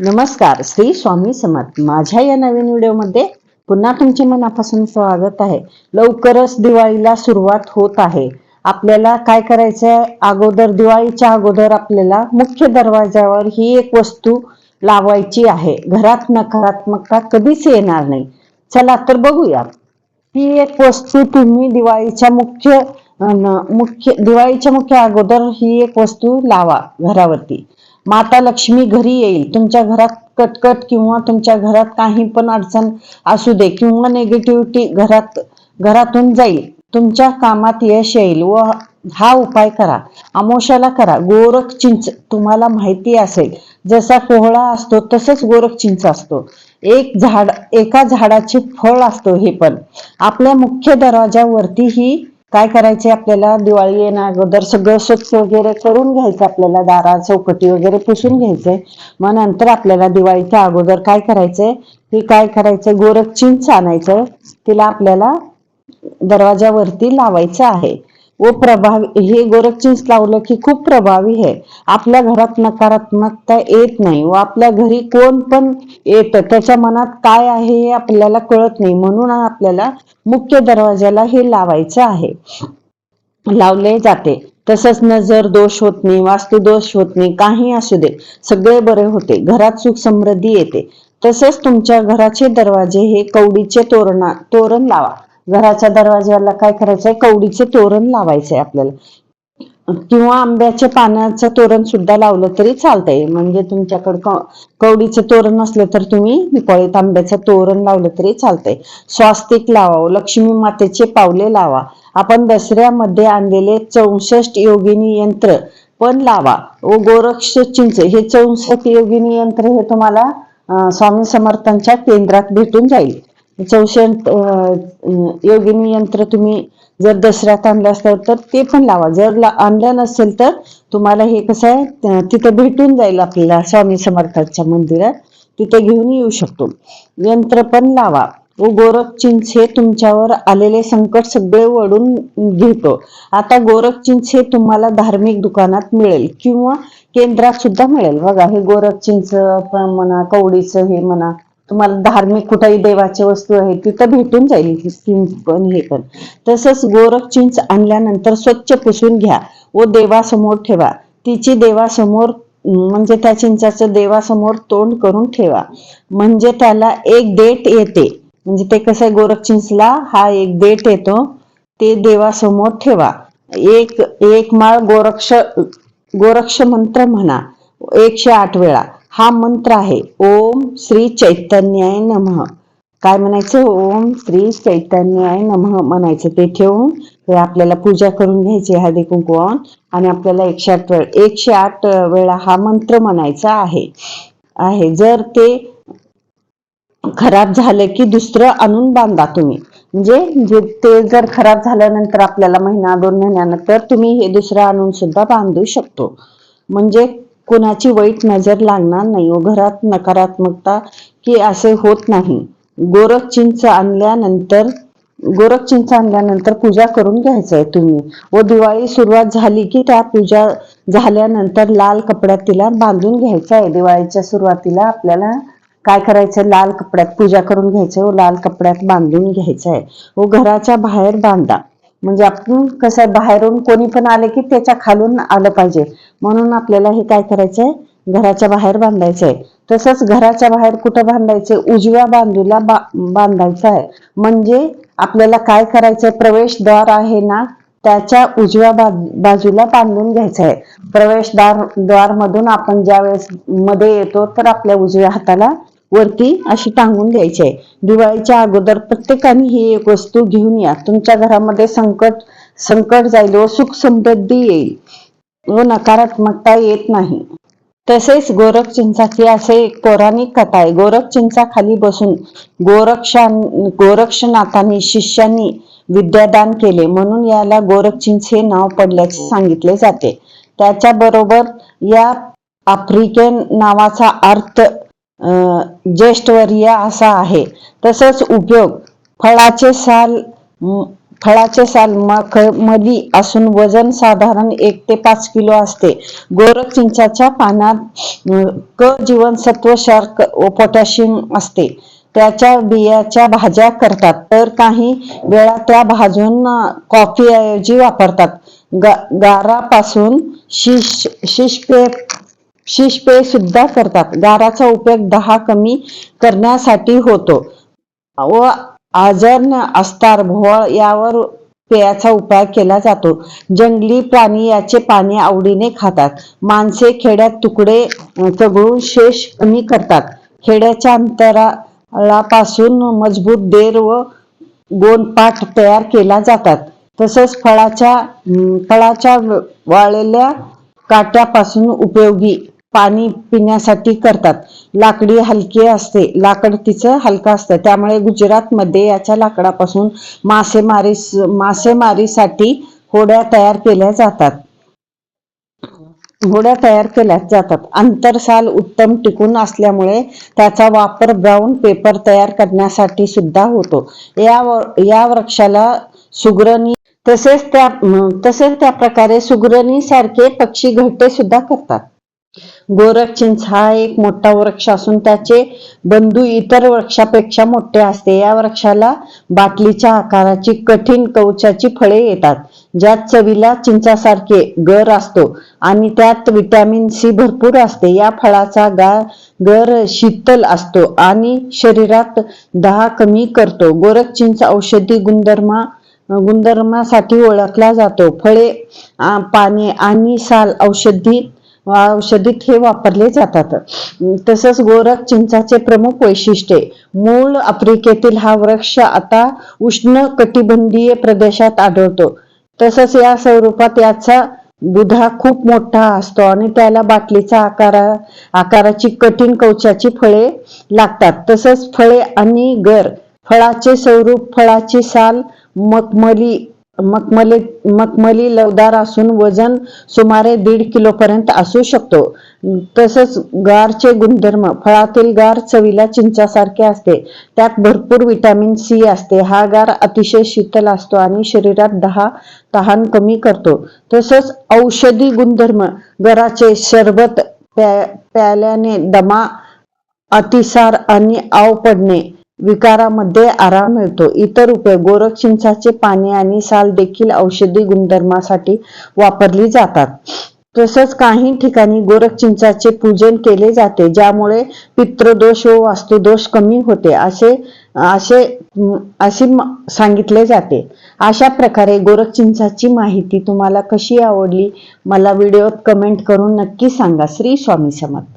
नमस्कार. श्री स्वामी समर्थ. माझ्या या नवीन व्हिडिओमध्ये पुन्हा तुमचे मनापासून स्वागत आहे. लवकरच दिवाळीला सुरुवात होत आहे. आपल्याला काय करायचंय? अगोदर दिवाळीच्या अगोदर आपल्याला मुख्य दरवाजावर ही एक वस्तू लावायची आहे. घरात नकारात्मकता कधीच येणार नाही. चला तर बघूया. ही एक वस्तू तुम्ही दिवाळीच्या मुख्य मुख्य दिवाळीच्या मुख्य अगोदर ही एक वस्तू लावा घरावरती. माता लक्ष्मी घरी येईल. तुमच्या घरात कटकट किंवा तुमच्या घरात काही पण अडचण असू दे किंवा नेगेटिव्हिटी घरात घरातून जाईल. तुमच्या कामात यश येईल व हा उपाय करा. अमोशाला करा. गोरख चिंच तुम्हाला माहिती असेल. जसा कोहळा असतो तसंच गोरख चिंच असतो. एक झाड एका झाडाचे फळ असतो हे पण. आपल्या मुख्य दरवाजावरती ही काय करायचे आपल्याला? दिवाळी येण्या अगोदर सगळं स्वच्छ वगैरे करून घ्यायचं आपल्याला. दारा चौकटी वगैरे पुसून घ्यायचंय. मग नंतर आपल्याला दिवाळीच्या अगोदर काय करायचंय? की काय करायचंय? गोरख चिंच आणायचं. तिला आपल्याला दरवाजावरती लावायचं आहे. व प्रभावी हे गोरखचिन्स लावलं की खूप प्रभावी आहे आपल्या घरात नकारात्मकता येत नाही. व आपल्या घरी कोण पण येतं त्याच्या मनात काय आहे हे आपल्याला कळत नाही. म्हणून आपल्याला मुख्य दरवाजाला हे लावायचं आहे. लावले जाते. तसंच नजर दोष होत नाही वास्तू दोष होत नाही काही असू दे. सगळे बरे होते. घरात सुख समृद्धी येते. तसंच तुमच्या घराचे दरवाजे हे कवडीचे तोरणा तोरण लावा. घराच्या दरवाज्याला काय करायचंय? कवडीचे तोरण लावायचे आपल्याला. किंवा आंब्याच्या पानाचं तोरण सुद्धा लावलं तरी चालतंय. म्हणजे तुमच्याकडं कवडीचं तोरण असलं तर तुम्ही दिपाळीत आंब्याचं तोरण लावलं तरी चालतंय. स्वास्तिक लावा लक्ष्मी मातेचे पावले लावा. आपण दसऱ्यामध्ये आणलेले चौसष्ट योगिनी यंत्र पण लावा. व गोरक्ष चिंच हे चौसष्ट योगिनी यंत्र हे तुम्हाला स्वामी समर्थांच्या केंद्रात भेटून जाईल. चौसष्ट योगिनी यंत्र तुम्ही जर दसऱ्यात आणलं असतं तर ते पण लावा. जर आणलं नसेल तर तुम्हाला हे कसं आहे तिथं भेटून जाईल आपल्याला स्वामी समर्थांच्या मंदिरात. तिथे घेऊन येऊ शकतो. यंत्र पण लावा. व गोरख चिंच हे तुमच्यावर आलेले संकट सगळे वडून घेतो. आता गोरख चिंच हे तुम्हाला धार्मिक दुकानात मिळेल किंवा केंद्रात सुद्धा मिळेल. बघा हे गोरख चिंच पण म्हणा कवडीचं हे म्हणा तुम्हाला धार्मिक कुठेही देवाची वस्तू आहे तिथं भेटून जाईल पण हे पण. तसंच गोरख चिंच आणल्यानंतर स्वच्छ पुसून घ्या व देवासमोर ठेवा. तिची देवासमोर म्हणजे त्या चिंचाचं देवासमोर तोंड करून ठेवा. म्हणजे त्याला एक डेट येते. म्हणजे ते कसं गोरख चिंचला हा एक डेट येतो. ते देवासमोर ठेवा. एक एक माळ गोरक्ष गोरक्ष मंत्र म्हणा. एकशे आठ वेळा. हा मंत्र आहे ओम श्री चैतन्याय नमः. काय म्हणायचं? ओम श्री चैतन्याय नमः म्हणायचं ते ठेवून आपल्याला पूजा करून घ्यायची हळदी कुंकुवान आणि आपल्याला एकशे आठ वेळ एकशे आठ वेळा हा मंत्र म्हणायचा आहे. आहे. जर ते खराब झालं की दुसरं आणून बांधा तुम्ही. म्हणजे ते जर खराब झाल्यानंतर आपल्याला महिना दोन महिन्यानंतर तुम्ही हे दुसरं आणून सुद्धा बांधू शकतो. म्हणजे कोणाची वाईट नजर लागणार नाही व घरात नकारात्मकता की असे होत नाही. गोरख चिंच आणल्यानंतर गोरख चिंच आणल्यानंतर पूजा करून घ्यायचंय तुम्ही. व दिवाळी सुरुवात झाली की त्या पूजा झाल्यानंतर लाल कपड्यात तिला बांधून घ्यायचं आहे दिवाळीच्या सुरुवातीला आपल्याला काय करायचं लाल कपड्यात पूजा करून घ्यायचं व लाल कपड्यात बांधून घ्यायचं आहे व घराच्या बाहेर बांधा. म्हणजे आपण कसं बाहेरून कोणी पण आले की त्याच्या खालून आलं पाहिजे. म्हणून आपल्याला हे काय करायचंय? घराच्या बाहेर बांधायचंय. तसंच घराच्या बाहेर कुठं बांधायचे उजव्या बांधूला बा बांधायचं आहे. म्हणजे आपल्याला काय करायचंय? प्रवेशद्वार आहे ना त्याच्या उजव्या बाजूला बांधून घ्यायचं आहे प्रवेशद्वार द्वार मधून आपण ज्या वेळेस मध्ये येतो तर आपल्या उजव्या हाताला वरती अशी टांगून द्यायची आहे. दिवाळीच्या अगोदर प्रत्येकाने ही एक वस्तू घेऊन या. तुमच्या घरामध्ये संकट संकट जाईल व सुख समृद्धी येईल व नकारात्मकता येत नाही. तसेच गोरख चिंचाची असे एक पौराणिक कथा आहे. गोरख चिंचा खाली बसून गोरक्षा गोरक्षनाथांनी शिष्यांनी विद्यादान केले. म्हणून याला गोरखचिंच हे नाव पडल्याचे सांगितले जाते. त्याच्याबरोबर या आफ्रिकन नावाचा अर्थ ज्येष्ठवर्य असा आहे. तसंच उपयोग फळाचे साल फळाचे साल मखमली असून वजन साधारण एक ते पाच किलो असते. गोरख चिंचाच्या पानात क जीवनसत्व शार्क व पोटॅशियम असते. त्याच्या बियाच्या भाज्या करतात. तर काही वेळा त्या भाजून कॉफीऐवजी कॉफी ऐवजी वापरतात. गा- गारापासून शिश शिशपे शिशपेय सुद्धा करतात. गाराचा उपयोग दहा कमी करण्यासाठी होतो. व आजर्ण अस्तार भोवळ यावर पेयाचा उपाय केला जातो. जंगली प्राणी याचे पाणी आवडीने खातात. माणसे खेड्यात तुकडे अं, चघळून शेष कमी करतात. खेड्याच्या अंतराळापासून मजबूत देर व गोणपाट तयार केला जातात. तसंच फळाच्या फळाच्या वाळलेल्या काट्यापासून उपयोगी पाणी पिण्यासाठी करतात. लाकडी हलकी असते. लाकड तिचं हलका असतं. त्यामुळे गुजरात मध्ये याच्या लाकडापासून मासेमारी मासेमारीसाठी होड्या तयार केल्या जातात. होड्या तयार केल्या जातात. आंतरसाल उत्तम टिकून असल्यामुळे त्याचा वापर ब्राऊन पेपर तयार करण्यासाठी सुद्धा होतो. या या वृक्षाला सुग्रणी तसेच त्या तसेच त्या प्रकारे सुग्रणीसारखे पक्षी घरटे सुद्धा करतात. गोरक्षिंच हा एक मोठा वृक्ष असून त्याचे बंधू इतर वृक्षापेक्षा मोठे असते. या वृक्षाला बाटलीच्या आकाराची कठीण कवचाची फळे येतात ज्यात चवीला चिंचासारखे गर असतो आणि त्यात विटॅमिन सी भरपूर असते. या फळाचा गा गर शीतल असतो आणि शरीरात दहा कमी करतो. गोरखचिंच औषधी गुणधर्मा गुणधर्मासाठी ओळखला जातो. फळे पाने आणि साल औषधी औषधी हे वापरले जातात. तसंच गोरख चिंचाचे प्रमुख वैशिष्ट्ये. मूळ आफ्रिकेतील हा वृक्ष आता उष्ण कटिबंधीय प्रदेशात आढळतो. तसंच या स्वरूपात याचा बुधा खूप मोठा असतो आणि त्याला बाटलीचा आकारा आकाराची कठीण कवचाची फळे लागतात. तसंच फळे आणि गर फळाचे स्वरूप फळाची साल मखमली मखमली मखमली लवदार असून वजन सुमारे दीड किलो पर्यंत असू शकतो. तसंच गारचे गुणधर्म फळातील गार चवीला चिंचासारखे असते. त्यात भरपूर विटॅमिन सी असते. हा गार अतिशय शीतल असतो आणि शरीरात दहा तहान कमी करतो. तसंच औषधी गुणधर्म गराचे शरबत प्या प्याल्याने दमा अतिसार आणि आव पडणे विकारामध्ये आराम मिळतो. इतर उपयोग गोरक्षिंचाचे पाणी पाने आणि साल देखील औषधी गुणधर्मासाठी वापरली जातात. तसंच काही ठिकाणी गोरखचिंचाचे पूजन केले जाते ज्यामुळे पितृदोष व वास्तुदोष कमी होते असे असे असे सांगितले जाते. अशा प्रकारे गोरखचिंचाची माहिती तुम्हाला कशी आवडली मला व्हिडिओत कमेंट करून नक्की सांगा. श्री स्वामी समर्थ.